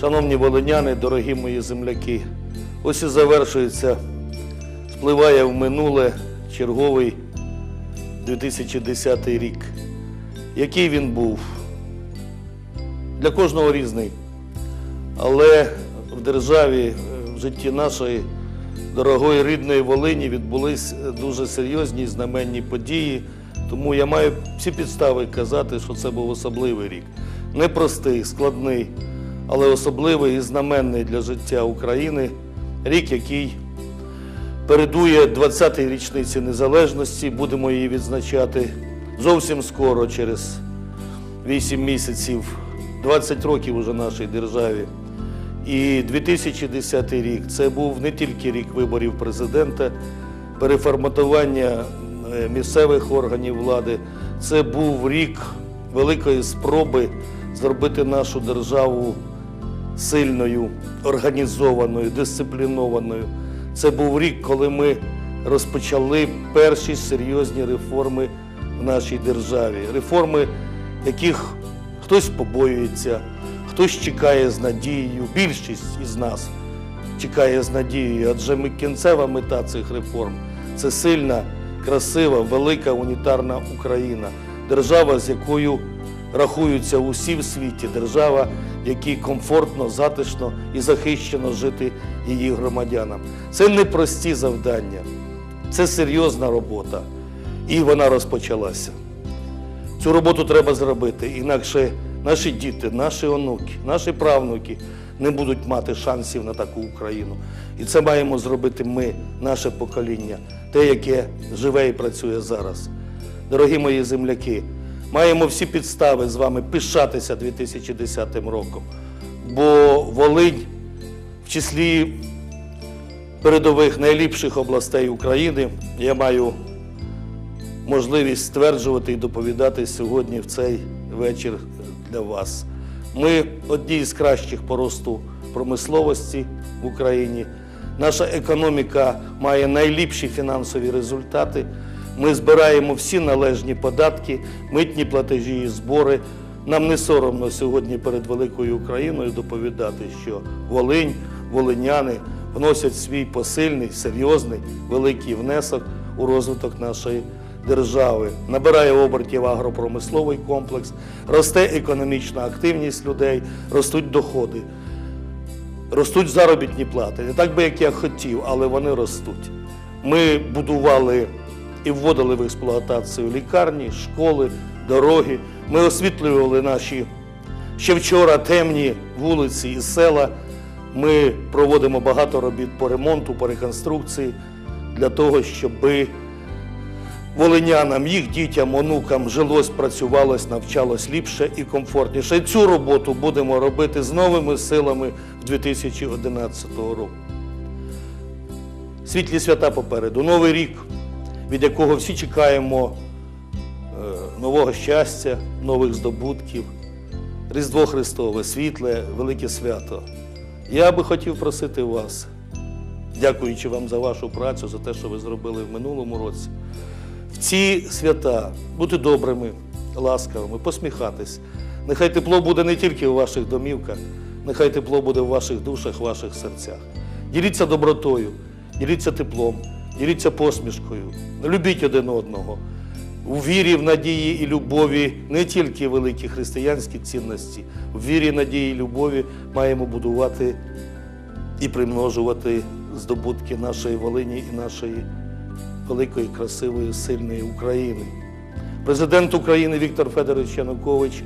Шановні волиняни, дорогі мої земляки, ось і завершується, спливає в минуле черговий 2010 рік. Який він був? Для кожного різний. Але в державі, в житті нашої дорогої рідної Волині відбулись дуже серйозні і знаменні події. Тому я маю всі підстави казати, що це був особливий рік. Непростий, складний, але особливий і знаменний для життя України. Рік, який передує 20-й річниці незалежності. Будемо її відзначати зовсім скоро, через 8 місяців, 20 років уже нашій державі. І 2010 рік це був не тільки рік виборів президента, переформатування е, місцевих органів влади, це був рік великої спроби зробити нашу державу сильною, організованою, дисциплінованою. Це був рік, коли ми розпочали перші серйозні реформи в нашій державі. Реформи, яких хтось побоюється, хтось чекає з надією. Більшість із нас чекає з надією, адже ми кінцева мета цих реформ це сильна, красива, велика унітарна Україна, держава, з якою рахуються усі в світі, держава, якій комфортно, затишно і захищено жити її громадянам. Це непрості завдання, це серйозна робота, і вона розпочалася. Цю роботу треба зробити, інакше наші діти, наші онуки, наші правнуки не будуть мати шансів на таку Україну. І це маємо зробити ми, наше покоління, те, яке живе і працює зараз. Дорогі мої земляки, маємо всі підстави з вами пишатися 2010 роком, бо Волинь в числі передових найліпших областей України я маю можливість стверджувати і доповідати сьогодні в цей вечір для вас. Ми одні з кращих по росту промисловості в Україні. Наша економіка має найліпші фінансові результати. Ми збираємо всі належні податки, митні платежі і збори. Нам не соромно сьогодні перед великою Україною доповідати, що Волинь, волиняни вносять свій посильний, серйозний, великий внесок у розвиток нашої держави. Набирає обертів агропромисловий комплекс, росте економічна активність людей, ростуть доходи, ростуть заробітні плати. Не так би, як я хотів, але вони ростуть. Ми будували і вводили в експлуатацію лікарні, школи, дороги. Ми освітлювали наші ще вчора темні вулиці і села. Ми проводимо багато робіт по ремонту, по реконструкції для того, щоби волинянам, їх дітям, онукам жилось, працювалось, навчалось ліпше і комфортніше. І цю роботу будемо робити з новими силами в 2011 року. Світлі свята попереду, новий рік, від якого всі чекаємо е, нового щастя, нових здобутків, Різдво Христове, світле, велике свято. Я би хотів просити вас, дякуючи вам за вашу працю, за те, що ви зробили в минулому році, в ці свята бути добрими, ласкавими, посміхатись. Нехай тепло буде не тільки у ваших домівках, нехай тепло буде в ваших душах, в ваших серцях. Діліться добротою, діліться теплом, діліться посмішкою, любіть один одного. У вірі, в надії і любові не тільки великі християнські цінності, в вірі, надії і любові маємо будувати і примножувати здобутки нашої Волині і нашої великої, красивої, сильної України. Президент України Віктор Федорович Янукович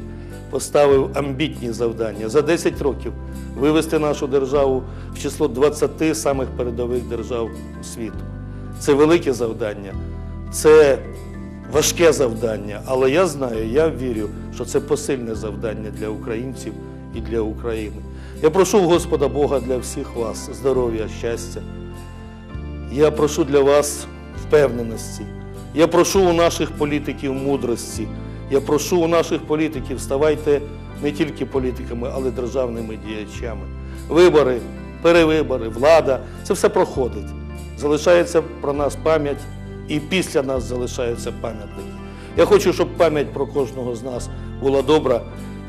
поставив амбітні завдання за 10 років вивести нашу державу в число 20 самих передових держав світу. Це велике завдання, це важке завдання, але я знаю, я вірю, що це посильне завдання для українців і для України. Я прошу Господа Бога для всіх вас здоров'я, щастя. Я прошу для вас впевненості. Я прошу у наших політиків мудрості. Я прошу у наших політиків ставайте не тільки політиками, але й державними діячами. Вибори, перевибори, влада це все проходить. Залишається про нас пам'ять, і після нас залишаються пам'ятники. Я хочу, щоб пам'ять про кожного з нас була добра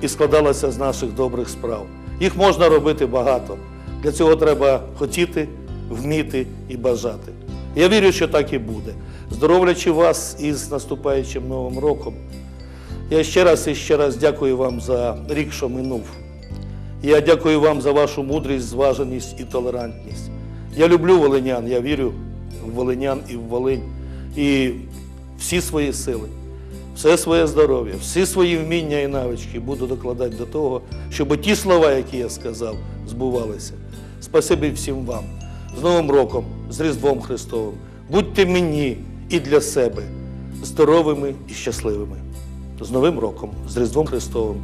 і складалася з наших добрих справ. Їх можна робити багато. Для цього треба хотіти, вміти і бажати. Я вірю, що так і буде. Здоровлячи вас із наступаючим новим роком. Я ще раз і ще раз дякую вам за рік, що минув. Я дякую вам за вашу мудрість, зваженість і толерантність. Я люблю волинян, я вірю в волинян і в Волинь. І всі свої сили, все своє здоров'я, всі свої вміння і навички буду докладати до того, щоб ті слова, які я сказав, збувалися. Спасибі всім вам. З Новим роком, з Різдвом Христовим. Будьте мені і для себе здоровими і щасливими. З Новим роком, з Різдвом Христовим.